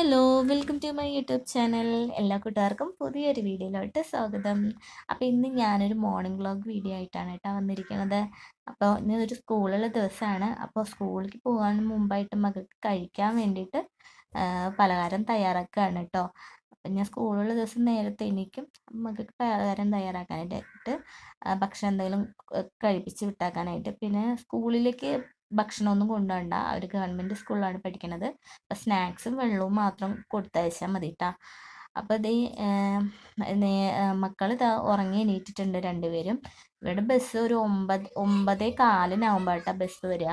Hello welcome to my YouTube channel. എല്ലാ കൂട്ടുകാർക്കും പുതിയൊരു വീഡിയോയിലോട്ട് സ്വാഗതം. അപ്പോൾ ഇന്ന് ഞാനൊരു മോർണിംഗ് വ്ളോഗ് വീഡിയോ ആയിട്ടാണ് കേട്ടോ വന്നിരിക്കുന്നത്. അപ്പോൾ ഇന്ന് ഒരു സ്കൂളുള്ള ദിവസമാണ്. അപ്പോൾ സ്കൂളിൽ പോകാൻ മുമ്പായിട്ട് മകൾക്ക് കഴിക്കാൻ വേണ്ടിയിട്ട് പലഹാരം തയ്യാറാക്കുകയാണ് കേട്ടോ. അപ്പം ഞാൻ സ്കൂളുള്ള ദിവസം നേരത്തെ എണീക്കും. മകൾക്ക് പലഹാരം തയ്യാറാക്കാനായിട്ട് ഭക്ഷണം എന്തെങ്കിലും കഴിപ്പിച്ച് വിട്ടാക്കാനായിട്ട്. പിന്നെ സ്കൂളിലേക്ക് ഭക്ഷണമൊന്നും കൊണ്ടുപോകണ്ട അവർ ഗവൺമെന്റ് സ്കൂളിലാണ് പഠിക്കണത്. അപ്പം സ്നാക്സും വെള്ളവും മാത്രം കൊടുത്തയച്ചാൽ മതി കേട്ടോ അപ്പോൾ ഇത് മക്കൾ ഇതാ ഉറങ്ങി എണീറ്റിട്ടുണ്ട് രണ്ടുപേരും. ഇവിടെ ബസ് ഒരു ഒമ്പത് ഒമ്പതേ കാലിനാവുമ്പോൾ ബസ് വരിക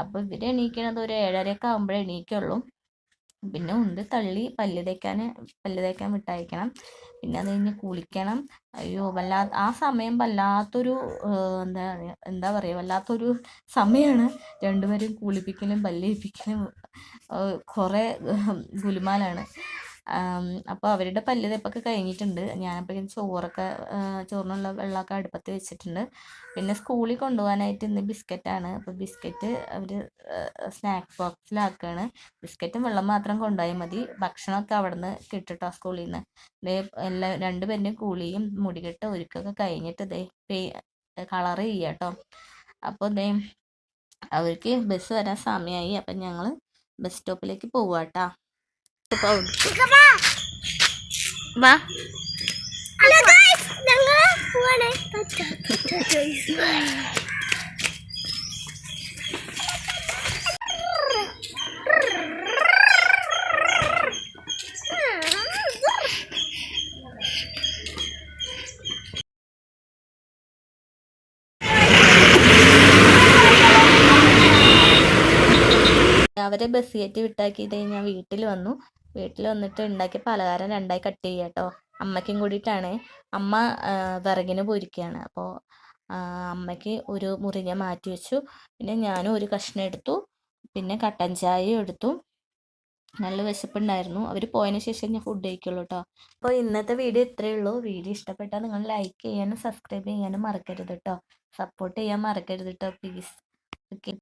അപ്പോൾ ഇവർ എണീക്കണത് ഒരു ഏഴരയൊക്കെ ആകുമ്പോഴേ എണീക്കുള്ളൂ. പിന്നെ ഉണ്ട് തള്ളി പല്ല് തേക്കാൻ പല്ല് തേക്കാൻ വിട്ടയക്കണം. പിന്നെ അത് കഴിഞ്ഞ് കുളിക്കണം. അയ്യോ വല്ലാ ആ സമയം വല്ലാത്തൊരു എന്താ എന്താ പറയുക വല്ലാത്തൊരു സമയമാണ് രണ്ടുപേരും കുളിപ്പിക്കലും പല്ല് തേപ്പിക്കലും കുറേ ഗുലുമാലാണ്. അപ്പോൾ അവരുടെ പല്ല് തേപ്പൊക്കെ കഴിഞ്ഞിട്ടുണ്ട് ഞാനപ്പോഴേക്കും ചോറൊക്കെ ചോറിനുള്ള വെള്ളമൊക്കെ അടുപ്പത്ത് വെച്ചിട്ടുണ്ട്. പിന്നെ സ്കൂളിൽ കൊണ്ടുപോകാനായിട്ട് ഇന്ന് ബിസ്ക്കറ്റാണ്. അപ്പോൾ ബിസ്ക്കറ്റ് അവർ സ്നാക്സ് ബോക്സിലാക്കുകയാണ് ബിസ്ക്കറ്റും വെള്ളം മാത്രം കൊണ്ടുപോയാൽ മതി. ഭക്ഷണമൊക്കെ അവിടെ നിന്ന് കിട്ടുട്ടോ സ്കൂളിൽ നിന്ന് ഇതേ എല്ലാ രണ്ടുപേരുടെയും കൂളിയും മുടികെട്ട് ഒരുക്കൊക്കെ കഴിഞ്ഞിട്ട് ഇതേ പേ കളർ ചെയ്യുക കേട്ടോ അപ്പോൾ ഇതേ അവർക്ക് ബസ് വരാൻ സമയമായി. അപ്പം ഞങ്ങൾ ബസ് സ്റ്റോപ്പിലേക്ക് അവിടുത്തെ- വാ. അവരെ ബസ് കയറ്റി വിട്ടാക്കിയിട്ട് ഞാൻ വീട്ടിൽ വന്നു. വീട്ടിൽ വന്നിട്ട് ഉണ്ടാക്കിയ പലഹാരം രണ്ടായി കട്ട് ചെയ്യുക കേട്ടോ അമ്മയ്ക്കും കൂടിയിട്ടാണ്. അമ്മ വിറകിന് പോയിരിക്കുകയാണ് അപ്പോൾ അമ്മയ്ക്ക് ഒരു മുറിങ്ങ മാറ്റി വെച്ചു. പിന്നെ ഞാനും ഒരു കഷ്ണം എടുത്തു. പിന്നെ കട്ടൻ ചായയും എടുത്തു. നല്ല വിശപ്പുണ്ടായിരുന്നു. അവർ പോയതിന് ശേഷം ഞാൻ ഫുഡ് കഴിക്കുള്ളൂ കേട്ടോ അപ്പോൾ ഇന്നത്തെ വീഡിയോ ഇത്രയേ ഉള്ളൂ. വീഡിയോ ഇഷ്ടപ്പെട്ടാൽ നിങ്ങൾ ലൈക്ക് ചെയ്യാനും സബ്സ്ക്രൈബ് ചെയ്യാനും മറക്കരുത് കേട്ടോ സപ്പോർട്ട് ചെയ്യാൻ മറക്കരുത് കേട്ടോ പ്ലീസ് ഓക്കെ